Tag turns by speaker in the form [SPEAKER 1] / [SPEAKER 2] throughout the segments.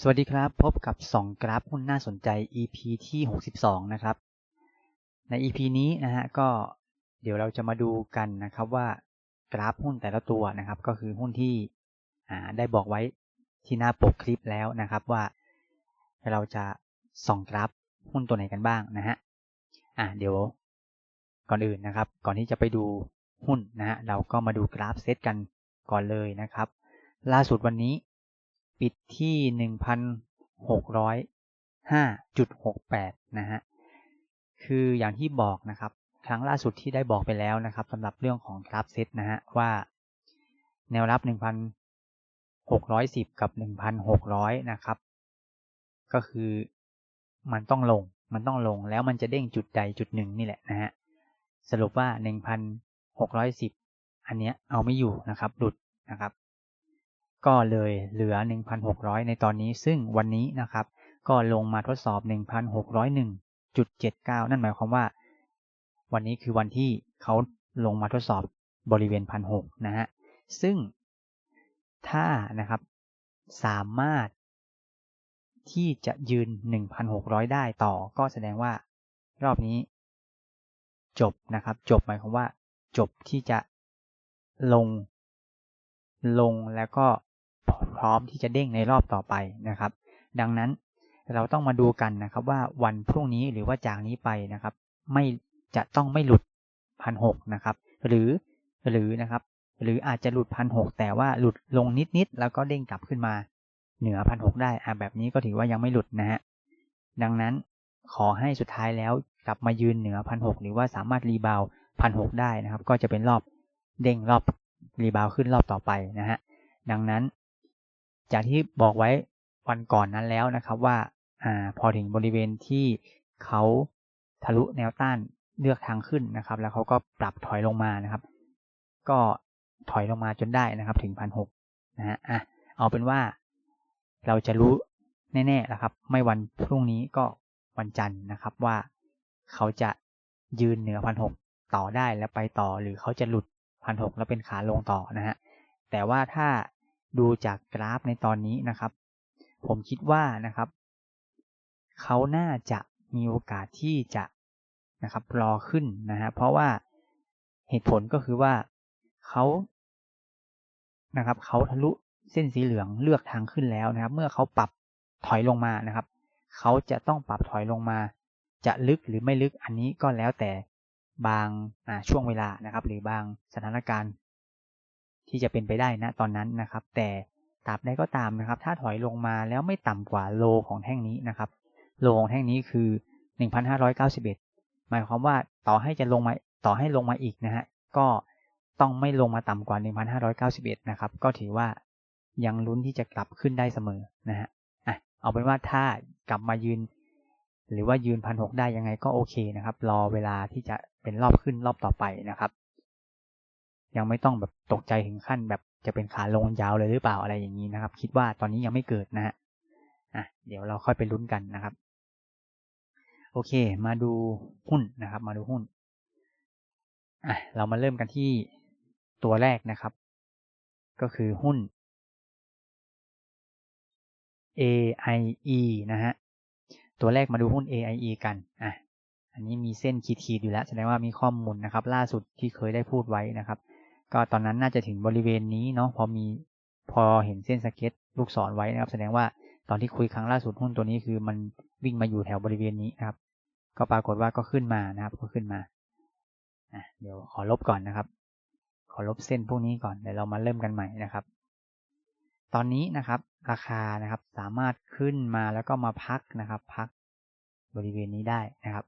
[SPEAKER 1] สวัสดีครับ พบกับ 2 กราฟหุ้นน่าสนใจ EP ที่ 62 นะครับ ใน EP นี้นะฮะก็เดี๋ยวเราจะมาดูกันนะครับว่ากราฟหุ้นแต่ละตัวนะครับ ก็คือหุ้นที่ได้บอกไว้ที่หน้าปกคลิปแล้วนะครับว่า เราจะส่องกราฟหุ้นตัวไหนกันบ้างนะฮะอะเดี๋ยวก่อนอื่นนะครับ ก่อนที่จะไปดูหุ้นนะฮะเราก็มาดูกราฟเซตกันก่อนเลยนะครับ ล่าสุดวันนี้ ปิดที่หนึ่งพันหกร้อยห้าจุดหกแปดนะฮะคืออย่างที่บอกนะครับ ครั้งล่าสุดที่ได้บอกไปแล้วนะครับสำหรับเรื่องของกราฟเซตนะฮะว่าแนวรับหนึ่งพันหกร้อยสิบกับหนึ่งพันหกร้อยนะครับ ก็คือมันต้องลงมันต้องลงแล้วมันจะเด้งจุดใดจุดหนึ่งนี่แหละนะฮะสรุปว่าหนึ่งพันหกร้อยสิบอันเนี้ยเอาไม่อยู่นะครับหลุดนะครับ ก็เลยเหลือ 1,600 ในตอนนี้ซึ่งวันนี้นะครับ ก็ลงมาทดสอบ 1,601.79 นั่นหมายความว่า วันนี้คือวันที่เขาลงมาทดสอบบริเวณ 1,600 นะฮะ ซึ่งถ้านะครับสามารถที่จะยืน 1,600 ได้ต่อก็แสดงว่ารอบนี้จบนะครับ จบหมายความว่า จบที่จะลง ลงแล้วก็ พร้อมที่จะเด้งในรอบต่อไปนะครับ ดังนั้นเราต้องมาดูกันนะครับว่าวันพรุ่งนี้หรือว่าจากนี้ไปนะครับ ไม่จะต้องไม่หลุดพันหกนะครับหรือหรือนะครับ หรืออาจจะหลุดพันหกแต่ว่าหลุดลงนิดๆแล้วก็เด้งกลับขึ้นมา เหนือพันหกได้อ่าแบบนี้ก็ถือว่ายังไม่หลุดนะฮะดังนั้นขอให้สุดท้ายแล้วกลับมายืนเหนือพันหกหรือว่าสามารถรีบาวพันหกได้นะครับ ก็จะเป็นรอบเด้งรอบรีบาวขึ้นรอบต่อไปนะฮะดังนั้น จากที่บอกไว้วันก่อนนั้นแล้วนะครับว่าอ่าพอถึงบริเวณที่เขาทะลุแนวต้านเลือกทางขึ้นนะครับ แล้วเขาก็ปรับถอยลงมานะครับ ก็ถอยลงมาจนได้นะครับถึงพันหกนะฮะอะเอาเป็นว่าเราจะรู้แน่ๆนะครับ ไม่วันพรุ่งนี้ก็วันจันทร์นะครับว่าเขาจะยืนเหนือพันหกต่อได้แล้วไปต่อหรือเขาจะหลุดพันหกแล้วเป็นขาลงต่อนะฮะแต่ว่าถ้า ดูจากกราฟในตอนนี้นะครับ ผมคิดว่านะครับเขาน่าจะมีโอกาสที่จะนะครับรอขึ้นนะฮะเพราะว่าเหตุผลก็คือว่าเขานะครับเขาทะลุเส้นสีเหลืองเลือกทางขึ้นแล้วนะครับ เมื่อเขาปรับถอยลงมานะครับเขาจะต้องปรับถอยลงมา จะลึกหรือไม่ลึกอันนี้ก็แล้วแต่บางช่วงเวลานะครับ หรือบางสถานการณ์ ที่จะเป็นไปได้นะตอนนั้นนะครับ แต่ตราบใดก็ตามนะครับ ถ้าถอยลงมาแล้วไม่ต่ำกว่าโลของแท่งนี้นะครับ โลของแท่งนี้คือ 1,591 หมายความว่าต่อให้จะลงมาต่อให้ลงมาอีกนะฮะก็ต้องไม่ลงมาต่ำกว่า 1,591 นะครับ ก็ถือว่ายังลุ้นที่จะกลับขึ้นได้เสมอนะฮะอะเอาเป็นว่าถ้ากลับมายืน หรือว่ายืนพันหกได้ยังไงก็โอเคนะครับ รอเวลาที่จะเป็นรอบขึ้นรอบต่อไปนะครับ ยังไม่ต้องแบบตกใจถึงขั้นแบบจะเป็นขาลงยาวเลยหรือเปล่าอะไรอย่างนี้นะครับ คิดว่าตอนนี้ยังไม่เกิดนะฮะอะเดี๋ยวเราค่อยไปลุ้นกันนะครับ โอเค มาดูหุ้นนะครับ มาดูหุ้นอะเรามาเริ่มกันที่ตัวแรกนะครับ ก็คือหุ้น AIE นะฮะตัวแรกมาดูหุ้น AIE กันอะอันนี้มีเส้นขีดๆอยู่แล้ว แสดงว่ามีข้อมูลนะครับ ล่าสุดที่เคยได้พูดไว้นะครับ ก็ตอนนั้นน่าจะถึงบริเวณนี้เนาะพอมีพอเห็นเส้นสเก็ตลูกศรไว้นะครับ แสดงว่าตอนที่คุยครั้งล่าสุดหุ้นตัวนี้คือมันวิ่งมาอยู่แถวบริเวณนี้นะครับ ก็ปรากฏว่าก็ขึ้นมานะครับ ก็ขึ้นมาเดี๋ยวขอลบก่อนนะครับ ขอลบเส้นพวกนี้ก่อนเดี๋ยวเรามาเริ่มกันใหม่นะครับ ตอนนี้นะครับ ราคานะครับสามารถขึ้นมาแล้วก็มาพักนะครับ พักบริเวณนี้ได้นะครับ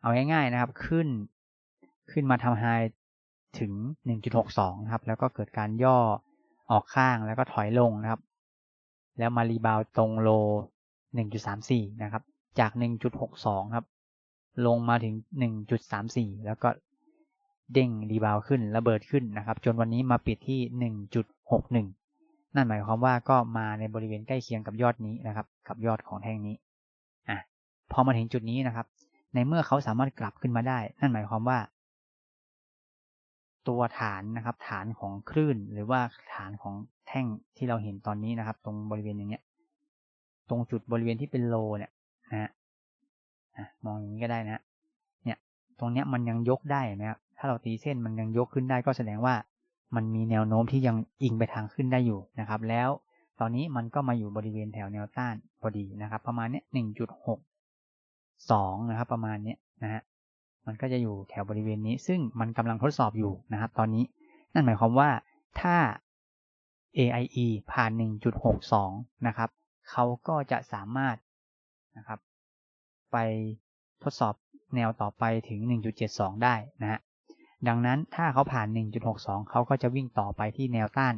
[SPEAKER 1] เอาง่ายๆนะครับ ขึ้น ขึ้นมาทำไฮ ถึง 1.62นะครับ แล้วก็เกิดการย่อออกข้างแล้วก็ถอยลงนะครับ แล้วมารีบาวตรงโล 1.34 นะครับ จาก 1.62 ครับ ลงมาถึง 1.34 แล้วก็เด้งรีบาวขึ้นระเบิดขึ้นนะครับ จนวันนี้มาปิดที่ 1.61 นั่นหมายความว่าก็มาในบริเวณใกล้เคียงกับยอดนี้นะครับ กับยอดของแท่งนี้อะพอมาถึงจุดนี้นะครับ ในเมื่อเขาสามารถกลับขึ้นมาได้ นั่นหมายความว่า ตัวฐานนะครับ ฐานของคลื่นหรือว่าฐานของแท่งที่เราเห็นตอนนี้นะครับ ตรงบริเวณอย่างเงี้ย ตรงจุดบริเวณที่เป็นโลเนี่ยนะฮะมองอย่างนี้ก็ได้นะเนี่ย ตรงเนี้ยมันยังยกได้นะครับถ้าเราตีเส้นมันยังยกขึ้นได้ก็แสดงว่า มันมีแนวโน้มที่ยังอิงไปทางขึ้นได้อยู่นะครับ แล้วตอนนี้มันก็มาอยู่บริเวณแถวแนวต้านพอดีนะครับ ประมาณเนี้ยหนึ่งจุดหกสองนะครับ ประมาณเนี้ยนะฮะ มันก็จะอยู่แถวบริเวณนี้ ซึ่งมันกำลังทดสอบอยู่นะครับ ตอนนี้ นั่นหมายความว่าถ้า AIE ผ่าน 1.62 นะครับ เขาก็จะสามารถนะครับ ไปทดสอบแนวต่อไปถึง 1.72 ได้นะฮะ ดังนั้นถ้าเขาผ่าน 1.62 เขาก็จะวิ่งต่อไปที่แนวต้าน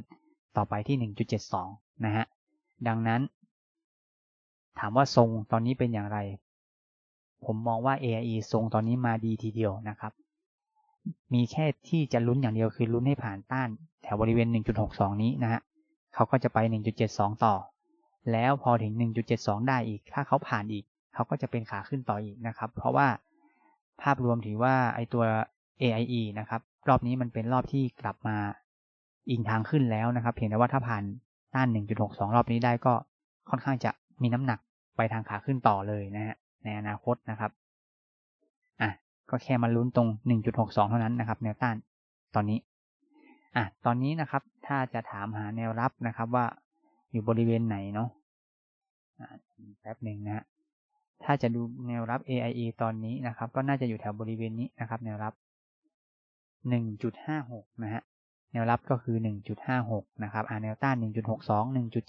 [SPEAKER 1] ต่อไปที่ 1.72 นะฮะ ดังนั้น ถามว่าทรงตอนนี้เป็นอย่างไร ผมมองว่า AIE ทรงตอนนี้มาดีทีเดียวนะครับ มีแค่ที่จะลุ้นอย่างเดียวคือลุ้นให้ผ่านต้านแถวบริเวณ 1.62 นี้นะฮะเขาก็จะไป 1.72 ต่อ แล้วพอถึง 1.72 ได้อีก ถ้าเขาผ่านอีก เขาก็จะเป็นขาขึ้นต่ออีกนะครับ เพราะว่าภาพรวมถือว่าไอตัว AIE นะครับ รอบนี้มันเป็นรอบที่กลับมาอิงทางขึ้นแล้วนะครับเพียงแต่ว่าถ้าผ่านต้าน 1.62 รอบนี้ได้ก็ค่อนข้างจะมีน้ำหนักไปทางขาขึ้นต่อเลยนะฮะ ในอนาคตนะครับอะก็แค่มาลุ้นตรง 1.62 เท่านั้นนะครับ แนวต้านตอนนี้อะตอนนี้นะครับ ถ้าจะถามหาแนวรับนะครับว่าอยู่บริเวณไหนเนาะแป๊บหนึ่งนะฮะถ้าจะดูแนวรับ AIE ตอนนี้นะครับ ก็น่าจะอยู่แถวบริเวณนี้นะครับ แนวรับ 1.56 นะฮะแนวรับก็คือ 1.56 นะครับอ่าแนวต้าน 1.62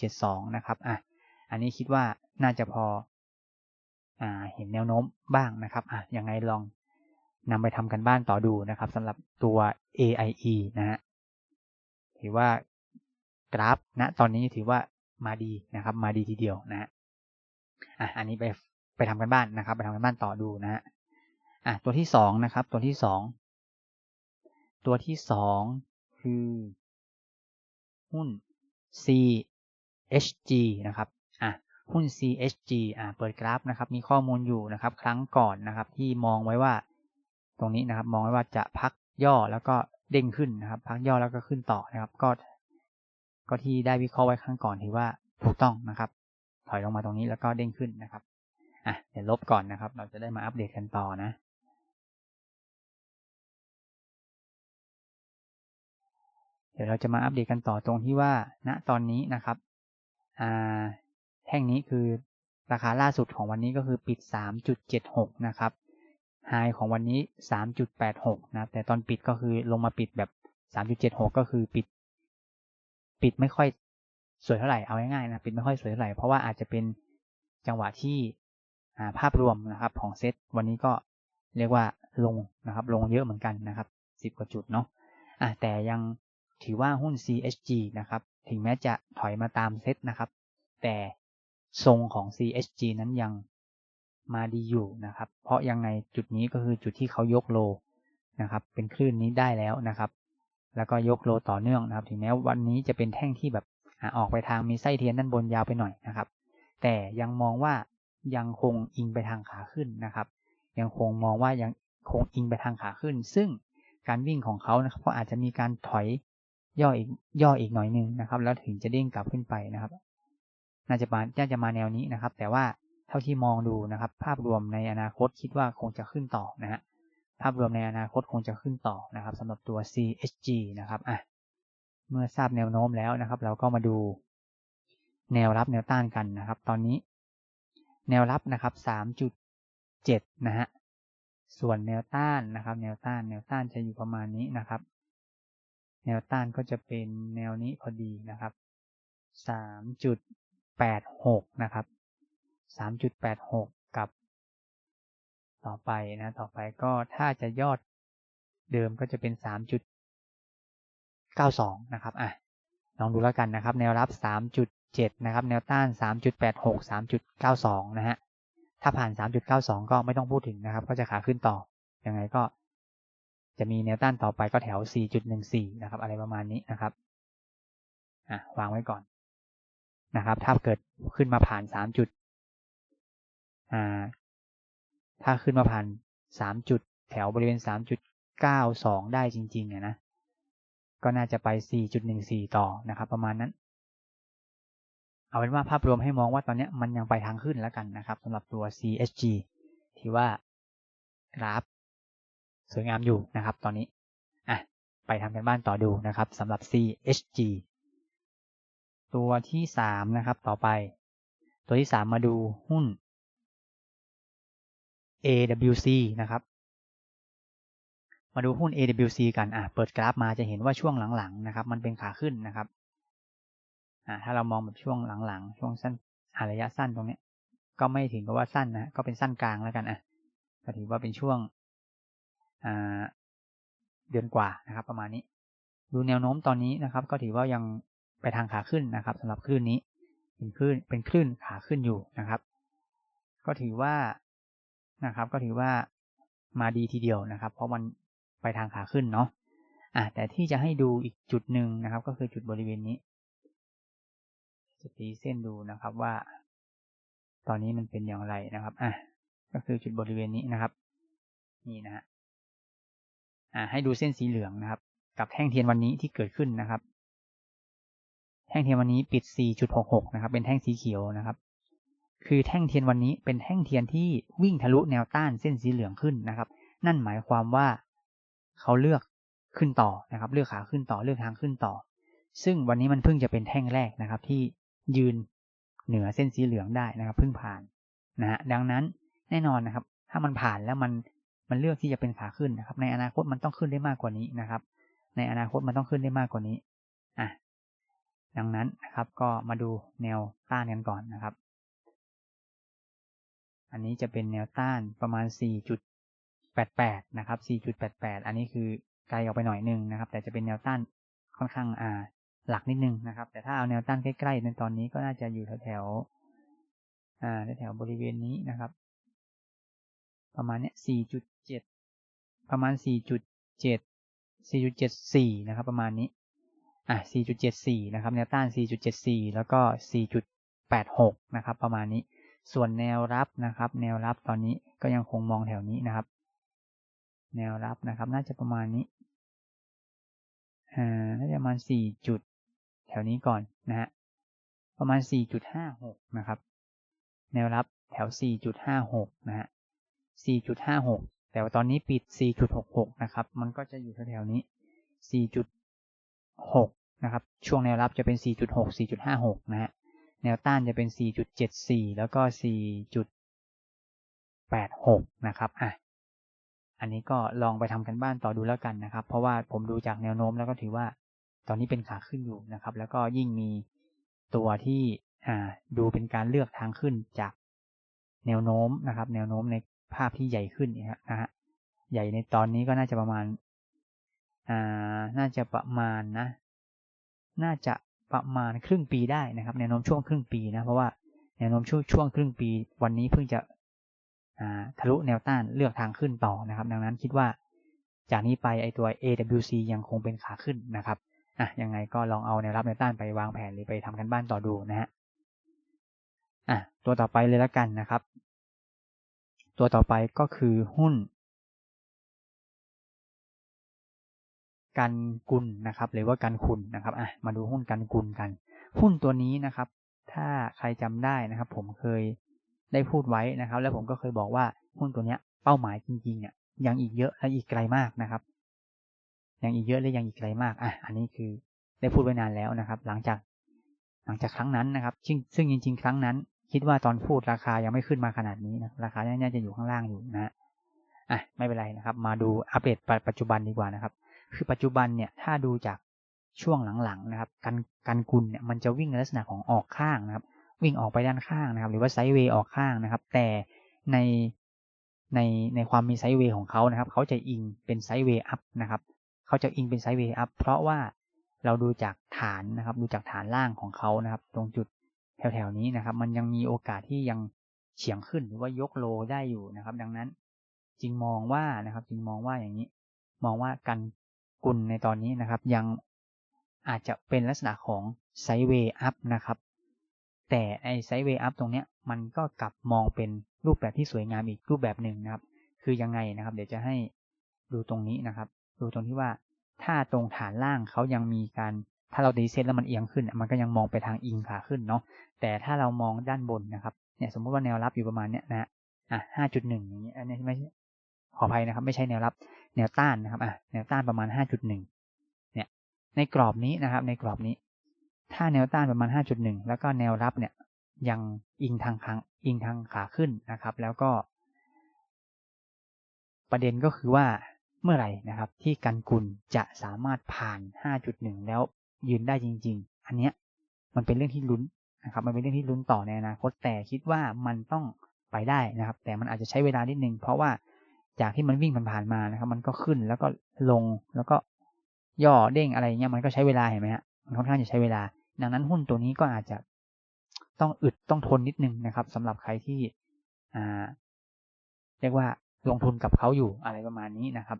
[SPEAKER 1] 1.72 นะครับอะอันนี้คิดว่าน่าจะพอ เห็นแนวโน้มบ้างนะครับอะยังไงลองนำไปทำกันบ้านต่อดูนะครับสำหรับตัว AIE นะฮะถือว่ากราฟณนะตอนนี้ถือว่ามาดีนะครับ มาดีทีเดียวนะฮะอะอันนี้ไปไปทำกันบ้านนะครับ ไปทำกันบ้านต่อดูนะฮะอะตัวที่สองนะครับ ตัวที่สองตัวที่สองคือหุ้น CHG นะครับ หุ้น CHG อ่าเปิดกราฟนะครับ มีข้อมูลอยู่นะครับ ครั้งก่อนนะครับ ที่มองไว้ว่า ตรงนี้นะครับ มองไว้ว่าจะพักย่อแล้วก็เด้งขึ้นนะครับ พักย่อแล้วก็ขึ้นต่อนะครับ ก็ ก็ที่ได้วิเคราะห์ไว้ครั้งก่อนถือว่าถูกต้องนะครับ ถอยลงมาตรงนี้แล้วก็เด้งขึ้นนะครับอะเดี๋ยวลบก่อนนะครับ เราจะได้มาอัปเดตกันต่อนะเดี๋ยวเราจะมาอัปเดตกันต่อตรงที่ว่าณตอนนี้นะครับอ่า แท่งนี้คือราคาล่าสุดของวันนี้ก็คือปิด 3.76 นะครับไฮของวันนี้ 3.86 นะแต่ตอนปิดก็คือลงมาปิดแบบ 3.76 ก็คือปิด ปิดไม่ค่อยสวยเท่าไหร่ เอาง่ายๆนะ ปิดไม่ค่อยสวยเท่าไหร่ เพราะว่าอาจจะเป็นจังหวะที่ภาพรวมนะครับของเซตวันนี้ก็เรียกว่าลงนะครับ ลงเยอะเหมือนกันนะครับ 10 กว่าจุดเนาะอะแต่ยังถือว่าหุ้น CHG นะครับ ถึงแม้จะถอยมาตามเซตนะครับ แต่ ทรงของ CHG นั้นยังมาดีอยู่นะครับ เพราะยังไงจุดนี้ก็คือจุดที่เขายกโลนะครับ เป็นคลื่นนี้ได้แล้วนะครับ แล้วก็ยกโลต่อเนื่องนะครับ ถึงแม้วันนี้จะเป็นแท่งที่แบบออกไปทางมีไส้เทียนด้านบนยาวไปหน่อยนะครับ แต่ยังมองว่ายังคงอิงไปทางขาขึ้นนะครับ ยังคงมองว่ายังคงอิงไปทางขาขึ้น ซึ่งการวิ่งของเขานะครับก็อาจจะมีการถอยย่ออีกย่ออีกหน่อยนึงนะครับ แล้วถึงจะเด้งกลับขึ้นไปนะครับ น่าจะมาน่าจะมาแนวนี้นะครับ แต่ว่าเท่าที่มองดูนะครับ ภาพรวมในอนาคตคิดว่าคงจะขึ้นต่อนะฮะภาพรวมในอนาคตคงจะขึ้นต่อนะครับสำหรับตัว CHG นะครับอะเมื่อทราบแนวโน้มแล้วนะครับ เราก็มาดูแนวรับแนวต้านกันนะครับ ตอนนี้ แนวรับนะครับ 3.7 นะฮะส่วนแนวต้านนะครับ แนวต้าน แนวต้านจะอยู่ประมาณนี้นะครับ แนวต้านก็จะเป็นแนวนี้พอดีนะครับ 3.86 นะครับ 3.86 กับ ต่อไปนะ ต่อไปก็ถ้าจะยอดเดิมก็จะเป็น 3.92 นะครับ อะ ลองดูแล้วกันนะครับ แนวรับ 3.7 นะครับ แนวต้าน 3.86 3.92 นะฮะ ถ้าผ่าน 3.92 ก็ไม่ต้องพูดถึงนะครับ ก็จะขาขึ้นต่อ ยังไงก็จะมีแนวต้านต่อไปก็แถว 4.14 นะครับ อะไรประมาณนี้นะครับ อะ วางไว้ก่อน นะครับ ถ้าเกิดขึ้นมาผ่าน3จุดอ่าถ้าขึ้นมาผ่าน3จุด แถวบริเวณ3.92ได้จริงๆนะ ก็น่าจะไป4.14ต่อนะครับ ประมาณนั้น เอาเป็นว่าภาพรวมให้มองว่าตอนนี้มันยังไปทางขึ้นแล้วกันนะครับสำหรับตัว CSG ที่ว่ากราฟสวยงามอยู่นะครับ ตอนนี้อะไปทำกันบ้านต่อดูนะครับสำหรับ CHG ตัวที่สามนะครับต่อไป ตัวที่สามมาดูหุ้น AWC นะครับ มาดูหุ้น AWC กันอะเปิดกราฟมาจะเห็นว่าช่วงหลังๆนะครับ มันเป็นขาขึ้นนะครับอ่าถ้าเรามองแบบช่วงหลังๆ ช่วงสั้นระยะสั้นตรงนี้ก็ไม่ถึงกับว่าสั้นนะก็เป็นสั้นกลางแล้วกันอะก็ถือว่าเป็นช่วงอ่าเดือนกว่านะครับ ประมาณนี้ ดูแนวโน้มตอนนี้นะครับ ก็ถือว่ายัง ไปทางขาขึ้นนะครับสำหรับคลื่นนี้เป็นคลื่นเป็นคลื่นขาขึ้นอยู่นะครับ ก็ถือว่านะครับ ก็ถือว่ามาดีทีเดียวนะครับ เพราะมันไปทางขาขึ้นเนาะอะแต่ที่จะให้ดูอีกจุดหนึ่งนะครับ ก็คือจุดบริเวณนี้ จะตีเส้นดูนะครับว่า ตอนนี้มันเป็นอย่างไรนะครับอะก็คือจุดบริเวณนี้นะครับ นี่นะฮะอ่าให้ดูเส้นสีเหลืองนะครับ กับแท่งเทียนวันนี้ที่เกิดขึ้นนะครับ ท่งเทียนวันนี้ปิด 4.66 นะครับ เป็นแท่งสีเขียวนะครับ คือแท่งเทียนวันนี้เป็นแท่งเทียนที่วิ่งทะลุแนวต้านเส้นสีเหลืองขึ้นนะครับ นั่นหมายความว่าเขาเลือกขึ้นต่อนะครับ เลือกขาขึ้นต่อ เลือกทางขึ้นต่อ ซึ่งวันนี้มันเพิ่งจะเป็นแท่งแรกนะครับ ที่ยืนเหนือเส้นสีเหลืองได้นะครับ เพิ่งผ่านนะฮะ ดังนั้นแน่นอนนะครับ ถ้ามันผ่านแล้วมันมันเลือกที่จะเป็นขาขึ้นนะครับ ในอนาคตมันต้องขึ้นได้มากกว่านี้นะครับ ในอนาคตมันต้องขึ้นได้มากกว่านี้อะ ดังนั้นนะครับก็มาดูแนวต้านกันก่อนนะครับ อันนี้จะเป็นแนวต้านประมาณ 4.88 นะครับ 4.88 อันนี้คือไกลออกไปหน่อยหนึ่งนะครับ แต่จะเป็นแนวต้านค่อนข้างอ่าหลักนิดนึงนะครับ แต่ถ้าเอาแนวต้านใกล้ๆในตอนนี้ก็น่าจะอยู่แถวๆอ่าแถวบริเวณนี้นะครับ ประมาณเนี้ย 4.7 ประมาณ 4.7 4.74 นะครับ ประมาณนี้ อะ 4.74 นะครับ แนวต้าน 4.74 แล้วก็ 4.86 นะครับ ประมาณนี้ ส่วนแนวรับนะครับ แนวรับตอนนี้ก็ยังคงมองแถวนี้นะครับ แนวรับนะครับ น่าจะประมาณนี้ อ่า น่าจะประมาณ 4 จุด แถวนี้ก่อนนะฮะ ประมาณ 4.56 นะครับ แนวรับแถว 4.56 นะฮะ 4.56 แต่ว่าตอนนี้ปิด 4.66 นะครับ มันก็จะอยู่แถวๆนี้ 4.6 นะครับ ช่วงแนวรับจะเป็น 4.6 4.56 นะฮะ แนวต้านจะเป็น 4.74 แล้วก็ 4.86 นะครับ อะ อันนี้ก็ลองไปทำกันบ้านต่อดูแล้วกันนะครับ เพราะว่าผมดูจากแนวโน้มแล้วก็ถือว่าตอนนี้เป็นขาขึ้นอยู่นะครับ แล้วก็ยิ่งมีตัวที่อ่าดูเป็นการเลือกทางขึ้นจากแนวโน้มนะครับ แนวโน้มในภาพที่ใหญ่ขึ้นนะฮะใหญ่ในตอนนี้ก็น่าจะประมาณ อ่าน่าจะประมาณนะ น่าจะประมาณครึ่งปีได้นะครับแนวโน้มช่วงครึ่งปีนะเพราะว่าแนวโน้มช่วงช่วงครึ่งปี วันนี้เพิ่งจะทะลุแนวต้านเลือกทางขึ้นต่อนะครับ ดังนั้นคิดว่าจากนี้ไปไอตัว AWC ยังคงเป็นขาขึ้นนะครับอะยังไงก็ลองเอาแนวรับแนวต้านไปวางแผนหรือไปทำกันบ้านต่อดูนะฮะอะตัวต่อไปเลยแล้วกันนะครับ ตัวต่อไปก็คือหุ้น กันกุลนะครับ หรือว่ากันคุณนะครับอะมาดูหุ้นกันกุลกัน หุ้นตัวนี้นะครับ ถ้าใครจำได้นะครับ ผมเคยได้พูดไว้นะครับ แล้วผมก็เคยบอกว่าหุ้นตัวเนี้ย เป้าหมายจริงๆเนี่ยยังอีกเยอะและอีกไกลมากนะครับ ยังอีกเยอะและยังอีกไกลมากอะอันนี้คือได้พูดไว้นานแล้วนะครับ หลังจากหลังจากครั้งนั้นนะครับ ซึ่งจริง ๆ ครั้งนั้น คิดว่าตอนพูดราคายังไม่ขึ้นมาขนาดนี้นะราคาน่าจะอยู่ข้างล่างอยู่นะอะไม่เป็นไรนะครับ มาดูอัปเดตปัจจุบันดีกว่านะครับ คือปัจจุบันเนี่ยถ้าดูจากช่วงหลังๆนะครับกันกันกุลเนี่ยมันจะวิ่งในลักษณะของออกข้างนะครับ วิ่งออกไปด้านข้างนะครับ หรือว่าไซด์เวย์ออกข้างนะครับ แต่ในในในความมีไซด์เวย์ของเขานะครับ เขาจะอิงเป็นไซด์เวย์อัพนะครับเขาจะอิงเป็นไซด์เวย์อัพเพราะว่าเราดูจากฐานนะครับ ดูจากฐานล่างของเขานะครับ ตรงจุดแถวๆนี้นะครับ มันยังมีโอกาสที่ยังเฉียงขึ้นหรือว่ายกโลได้อยู่นะครับ ดังนั้นจึงมองว่านะครับ จึงมองว่าอย่างนี้ มองว่ากัน กุลในตอนนี้นะครับ ยังอาจจะเป็นลักษณะของไซด์เวย์อัพนะครับ แต่ไอไซด์เวย์อัพตรงเนี้ยมันก็กลับมองเป็นรูปแบบที่สวยงามอีกรูปแบบหนึ่งนะครับ คือยังไงนะครับ เดี๋ยวจะให้ดูตรงนี้นะครับ ดูตรงที่ว่าถ้าตรงฐานล่างเขายังมีการถ้าเราตีเส้นแล้วมันเอียงขึ้น มันก็ยังมองไปทางอิงขาขึ้นเนาะแต่ถ้าเรามองด้านบนนะครับเนี่ยสมมุติว่าแนวรับอยู่ประมาณเนี้ยนะอะห้าจุดหนึ่งอย่างเงี้ยอันนี้ไม่ขออภัยนะครับ ไม่ใช่แนวรับ แนวต้านนะครับอะแนวต้านประมาณห้าจุดหนึ่งเนี่ย ในกรอบนี้นะครับ ในกรอบนี้ ถ้าแนวต้านประมาณห้าจุดหนึ่งแล้วก็แนวรับเนี่ย ยังอิงทางขางอิงทางขาขึ้นนะครับ แล้วก็ ประเด็นก็คือว่าเมื่อไหร่นะครับ ที่กันกุลจะสามารถผ่าน 5.1 แล้วยืนได้จริง ๆ อันเนี้ยมันเป็นเรื่องที่ลุ้นนะครับ มันเป็นเรื่องที่ลุ้นต่อในอนาคตแต่คิดว่ามันต้องไปได้นะครับ แต่มันอาจจะใช้เวลานิดนึงเพราะว่า จากที่มันวิ่งผ่านๆมานะครับ มันก็ขึ้นแล้วก็ลงแล้วก็ย่อเด้งอะไรเงี้ยมันก็ใช้เวลาเห็นไหมฮะมันค่อนข้างจะใช้เวลา ดังนั้นหุ้นตัวนี้ก็อาจจะต้องอึดต้องทนนิดนึงนะครับสำหรับใครที่อ่า เรียกว่าลงทุนกับเขาอยู่อะไรประมาณนี้นะครับ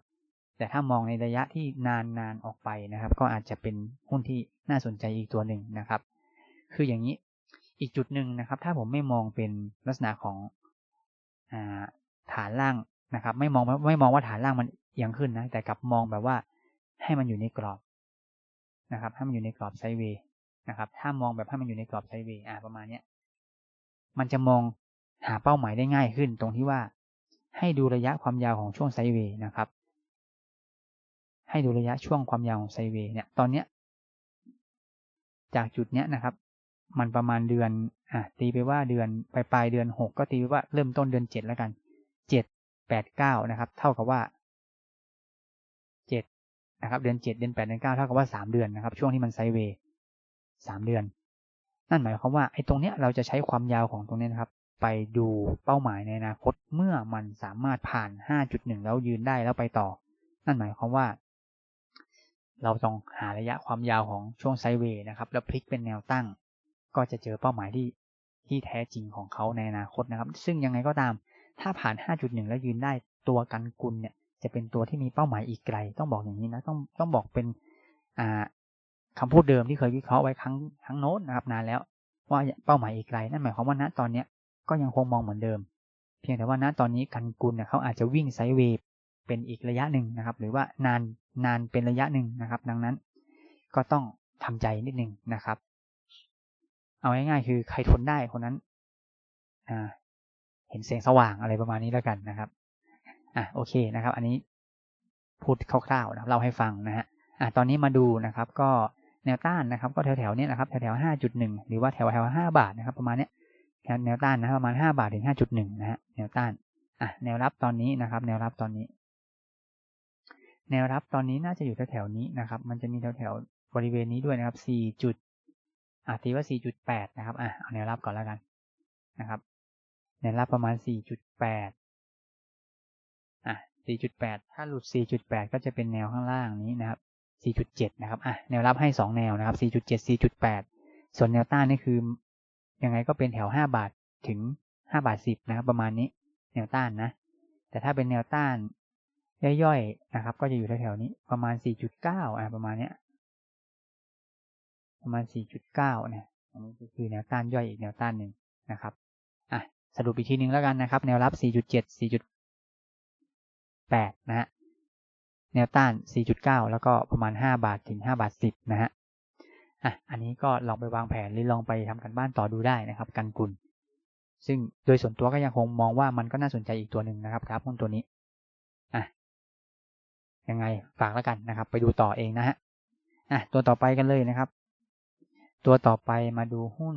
[SPEAKER 1] แต่ถ้ามองในระยะที่นานๆออกไปนะครับ ก็อาจจะเป็นหุ้นที่น่าสนใจอีกตัวหนึ่งนะครับ คืออย่างนี้อีกจุดหนึ่งนะครับ ถ้าผมไม่มองเป็นลักษณะของอฐานล่าง นะครับ ไม่มองไม่มองว่าฐานล่างมันเอียงขึ้นนะ แต่กลับมองแบบว่าให้มันอยู่ในกรอบนะครับ ให้มันอยู่ในกรอบไซเวย์นะครับ ถ้ามองแบบให้มันอยู่ในกรอบไซเวย์อ่าประมาณเนี้ยมันจะมองหาเป้าหมายได้ง่ายขึ้น ตรงที่ว่าให้ดูระยะความยาวของช่วงไซเวย์นะครับ ให้ดูระยะช่วงความยาวของไซเวย์เนี่ยตอนเนี้ยจากจุดเนี้ยนะครับ มันประมาณเดือนอะตีไปว่าเดือนปลายปลายเดือนหกก็ตีไปว่าเริ่มต้นเดือนเจ็ดแล้วกันเจ็ด แปดเก้านะครับ เท่ากับว่าเจ็ดนะครับ เดือนเจ็ดเดือนแปดเดือนเก้าเท่ากับว่าสามเดือนนะครับ ช่วงที่มันไซเวย์สามเดือน นั่นหมายความว่าไอ้ตรงเนี้ยเราจะใช้ความยาวของตรงนี้นะครับ ไปดูเป้าหมายในอนาคตเมื่อมันสามารถผ่าน 5.1 แล้วยืนได้แล้วไปต่อ นั่นหมายความว่า เราต้องหาระยะความยาวของช่วงไซเวย์นะครับ แล้วพลิกเป็นแนวตั้ง ก็จะเจอเป้าหมายที่ที่แท้จริงของเขาในอนาคตนะครับ ซึ่งยังไงก็ตาม ถ้าผ่าน 5.1 แล้วยืนได้ตัวกันกุลเนี่ย จะเป็นตัวที่มีเป้าหมายอีกไกล ต้องบอกอย่างนี้นะ ต้องต้องบอกเป็นอ่าคำพูดเดิมที่เคยวิเคราะห์ไว้ครั้งครั้งโน้นนะครับนานแล้ว ว่าเป้าหมายอีกไกล นั่นหมายความว่าณตอนเนี้ยก็ยังคงมองเหมือนเดิม เพียงแต่ว่าณตอนนี้กันกุลเนี่ยเขาอาจจะวิ่งไซด์เวย์เป็นอีกระยะหนึ่งนะครับ หรือว่านานนานเป็นระยะหนึ่งนะครับ ดังนั้นก็ต้องทำใจนิดนึงนะครับ เอาง่ายๆคือใครทนได้คนนั้นอ่า เห็นแสงสว่างอะไรประมาณนี้แล้วกันนะครับอะโอเคนะครับ อันนี้พูดคร่าวๆนะเล่าให้ฟังนะฮะอะตอนนี้มาดูนะครับ ก็แนวต้านนะครับ ก็แถวๆนี้นะครับแถวๆห้าจุดหนึ่งหรือว่าแถวแถวห้าบาทนะครับ ประมาณเนี้ยแนวต้านนะประมาณห้าบาทถึงห้าจุดหนึ่งนะฮะแนวต้านอะแนวรับตอนนี้นะครับ แนวรับตอนนี้ แนวรับตอนนี้น่าจะอยู่แถวๆนี้นะครับ มันจะมีแถวๆบริเวณนี้ด้วยนะครับสี่จุดอะตีว่าสี่จุดแปดนะครับอะเอาแนวรับก่อนแล้วกันนะครับ แนวรับประมาณสี่จุดแปดอะสี่จุดแปดถ้าหลุดสี่จุดแปดก็จะเป็นแนวข้างล่างนี้นะครับสี่จุดเจ็ดนะครับ อะ แนวรับให้สองแนวนะครับสี่จุดเจ็ดสี่จุดแปดส่วนแนวต้านนี่คือ ยังไงก็เป็นแถวห้าบาทถึงห้าบาทสิบนะครับ ประมาณนี้ แนวต้านนะ แต่ถ้าเป็นแนวต้านย่อยๆ นะครับ ก็จะอยู่แถวๆนี้ ประมาณสี่จุดเก้าอ่าประมาณเนี้ย ประมาณสี่จุดเนี่ย อันนี้ก็คือแนวต้านย่อยอีกแนวต้านหนึ่งนะครับ สรุปอีกทีนึงแล้วกันนะครับ แนวรับสี่จุดเจ็ดสี่จุดแปดนะฮะ แนวต้านสี่จุดเก้าแล้วก็ประมาณห้าบาทถึงห้าบาทสิบนะฮะ อะ อันนี้ก็ลองไปวางแผนหรือลองไปทำกันบ้านต่อดูได้นะครับ กันกุล ซึ่งโดยส่วนตัวก็ยังคงมองว่ามันก็น่าสนใจอีกตัวหนึ่งนะครับครับหุ้นตัวนี้ อะ ยังไงฝากแล้วกันนะครับ ไปดูต่อเองนะฮะ อะ ตัวต่อไปกันเลยนะครับ ตัวต่อไปมาดูหุ้น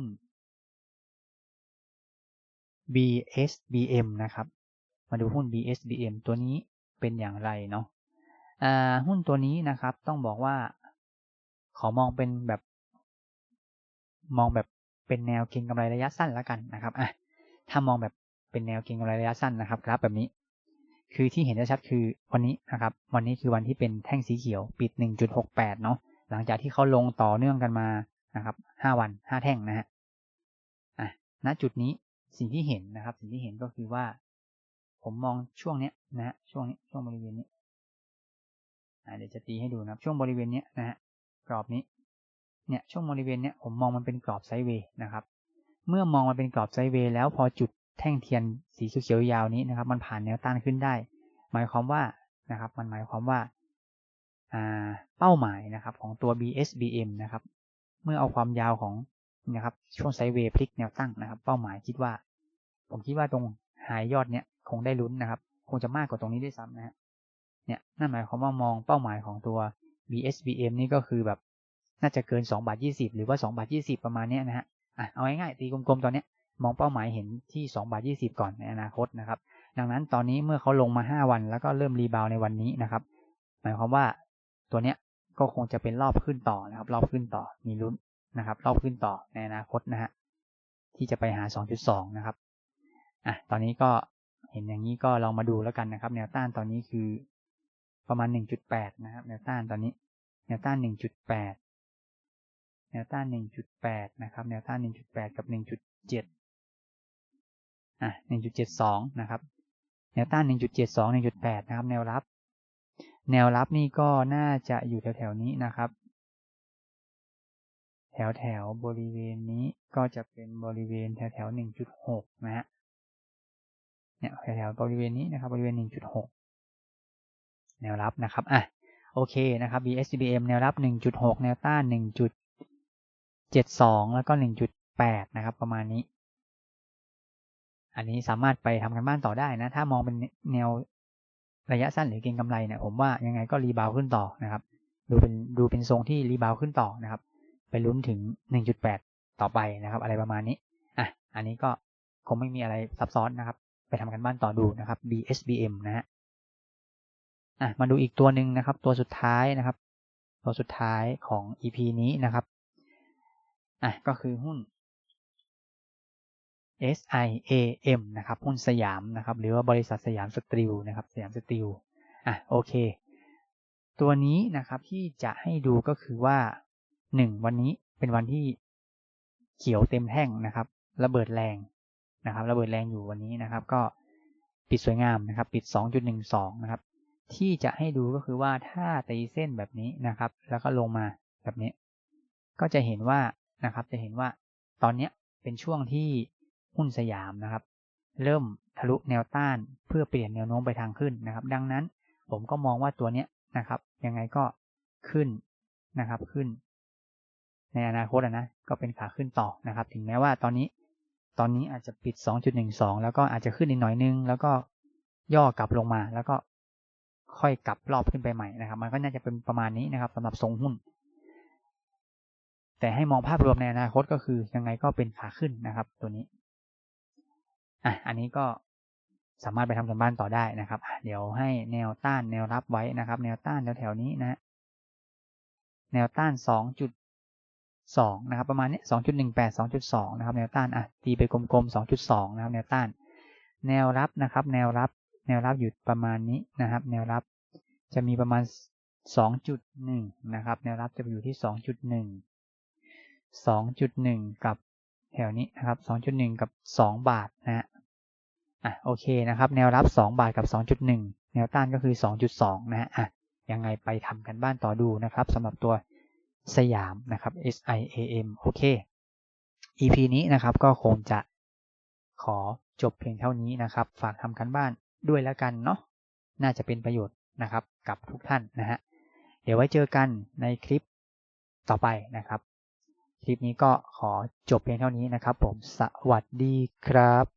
[SPEAKER 1] BSBM นะครับ มาดูหุ้น BSBM ตัวนี้เป็นอย่างไรเนาะหุ้นตัวนี้นะครับต้องบอกว่า ขอมองเป็นแบบ มองแบบเป็นแนวเก็งกำไรระยะสั้นแล้วกันนะครับอะถ้ามองแบบเป็นแนวเก็งกำไรระยะสั้นนะครับกราฟแบบนี้ คือที่เห็นได้ชัดคือวันนี้นะครับ วันนี้คือวันที่เป็นแท่งสีเขียวปิด 1.68 เนาะหลังจากที่เขาลงต่อเนื่องกันมานะครับ 5 วัน 5 แท่งนะฮะอะณจุดนี้ สิ่งที่เห็นนะครับ สิ่งที่เห็นก็คือว่า ผมมองช่วงเนี้ยนะฮะช่วงนี้ช่วงบริเวณนี้เดี๋ยวจะตีให้ดูนะครับ ช่วงบริเวณนี้นะฮะกรอบนี้ เนี่ยช่วงบริเวณเนี้ยผมมองมันเป็นกรอบไซด์เวย์นะครับ เมื่อมองมันเป็นกรอบไซด์เวย์แล้วพอจุดแท่งเทียนสีเขียวๆยาวนี้นะครับ มันผ่านแนวต้านขึ้นได้ หมายความว่านะครับ มันหมายความว่าเป้าหมายนะครับของตัว BSBM นะครับ เมื่อเอาความยาวของ นะครับ ช่วงไซเวย์พลิกแนวตั้งนะครับ เป้าหมายคิดว่า ผมคิดว่าตรงหายยอดเนี้ยคงได้ลุ้นนะครับ คงจะมากกว่าตรงนี้ด้วยซ้ำนะฮะเนี่ยนั่นหมายความว่ามองเป้าหมายของตัว BSBM นี่ก็คือแบบน่าจะเกิน2บาท20 หรือว่า2บาท20 ประมาณนี้นะฮะอะเอาง่ายๆตีกลมๆตอนเนี้ยมองเป้าหมายเห็นที่2บาท20 ก่อนในอนาคตนะครับ ดังนั้นตอนนี้เมื่อเขาลงมา 5 วัน แล้วก็เริ่มรีบาวในวันนี้นะครับ หมายความว่าตัวเนี้ยก็คงจะเป็นรอบขึ้นต่อนะครับ รอบขึ้นต่อมีลุ้น นะครับรอบขึ้นต่อในอนาคตนะฮะที่จะไปหา 2.2 นะครับอะตอนนี้ก็เห็นอย่างนี้ก็ลองมาดูแล้วกันนะครับ แนวต้านตอนนี้คือประมาณ 1.8 นะครับ แนวต้านตอนนี้ แนวต้าน 1.8 แนวต้าน 1.8 นะครับ แนวต้าน 1.8 กับ 1.7 อะ 1.72 นะครับ แนวต้าน 1.72 1.8 นะครับ แนวรับ แนวรับนี่ก็น่าจะอยู่แถวๆนี้นะครับ แถวแถวบริเวณนี้ก็จะเป็นบริเวณแถวแถว1.6นะฮะเนี่ยแถวแถวบริเวณนี้นะครับบริเวณ1.6แนวรับนะครับอะโอเคนะครับ BSBM แนวรับ 1.6 แนวต้าน 1.72 แล้วก็ 1.8 นะครับ ประมาณนี้ อันนี้สามารถไปทำกันบ้านต่อได้นะ ถ้ามองเป็นแนวระยะสั้นหรือเก็งกำไรเนี่ย ผมว่ายังไงก็รีบาวขึ้นต่อนะครับ ดูเป็นดูเป็นทรงที่รีบาวขึ้นต่อนะครับ ไปลุ้นถึง 1.8 ต่อไปนะครับ อะไรประมาณนี้อะอันนี้ก็คงไม่มีอะไรซับซ้อนนะครับ ไปทำกันบ้านต่อดูนะครับ BSBM นะฮะอะมาดูอีกตัวหนึ่งนะครับ ตัวสุดท้ายนะครับ ตัวสุดท้ายของ EP นี้นะครับอะก็คือหุ้น SIAM นะครับ หุ้นสยามนะครับ หรือว่าบริษัทสยามสตรีลนะครับ สยามสตรีลอะโอเค ตัวนี้นะครับที่จะให้ดูก็คือว่า หนึ่งวันนี้เป็นวันที่เขียวเต็มแท่งนะครับ ระเบิดแรงนะครับ ระเบิดแรงอยู่วันนี้นะครับ ก็ปิดสวยงามนะครับ ปิด 2.12 นะครับ ที่จะให้ดูก็คือว่าถ้าตีเส้นแบบนี้นะครับ แล้วก็ลงมาแบบนี้ ก็จะเห็นว่านะครับ จะเห็นว่าตอนนี้เป็นช่วงที่หุ้นสยามนะครับ เริ่มทะลุแนวต้านเพื่อเปลี่ยนแนวโน้มไปทางขึ้นนะครับ ดังนั้นผมก็มองว่าตัวเนี้ยนะครับ ยังไงก็ขึ้นนะครับ ขึ้น ในอนาคตนะก็เป็นขาขึ้นต่อนะครับ ถึงแม้ว่าตอนนี้ตอนนี้อาจจะปิด 2.12 แล้วก็อาจจะขึ้นอีกหน่อยนึง แล้วก็ย่อกลับลงมา แล้วก็ค่อยกลับรอบขึ้นไปใหม่นะครับ มันก็น่าจะเป็นประมาณนี้นะครับสำหรับทรงหุ้น แต่ให้มองภาพรวมในอนาคตก็คือยังไงก็เป็นขาขึ้นนะครับ ตัวนี้อะอันนี้ก็สามารถไปทำกันบ้านต่อได้นะครับ เดี๋ยวให้แนวต้านแนวรับไว้นะครับ แนวต้านแถวๆนี้นะ แนวต้าน 2นะครับประมาณนี้2.18 2.2นะครับแนวต้านอะตีไปกลมๆ 2.2นะครับแนวต้าน แนวรับนะครับ แนวรับแนวรับอยู่ประมาณนี้นะครับ แนวรับจะมีประมาณ 2.1นะครับ แนวรับจะอยู่ที่ 2.1 2.1 กับแถวนี้นะครับ 2.1 กับ 2 บาทนะฮะอะโอเคนะครับ แนวรับ 2 บาทกับ 2.1 แนวต้านก็คือ 2.2 นะฮะอะยังไงไปทำกันบ้านต่อดูนะครับสำหรับตัว สยามนะครับ SIAM โอเค EP นี้นะครับก็คงจะขอจบเพียงเท่านี้นะครับ ฝากทำกันบ้านด้วยแล้วกันเนาะน่าจะเป็นประโยชน์นะครับกับทุกท่านนะฮะเดี๋ยวไว้เจอกันในคลิปต่อไปนะครับ คลิปนี้ก็ขอจบเพียงเท่านี้นะครับ ผมสวัสดีครับ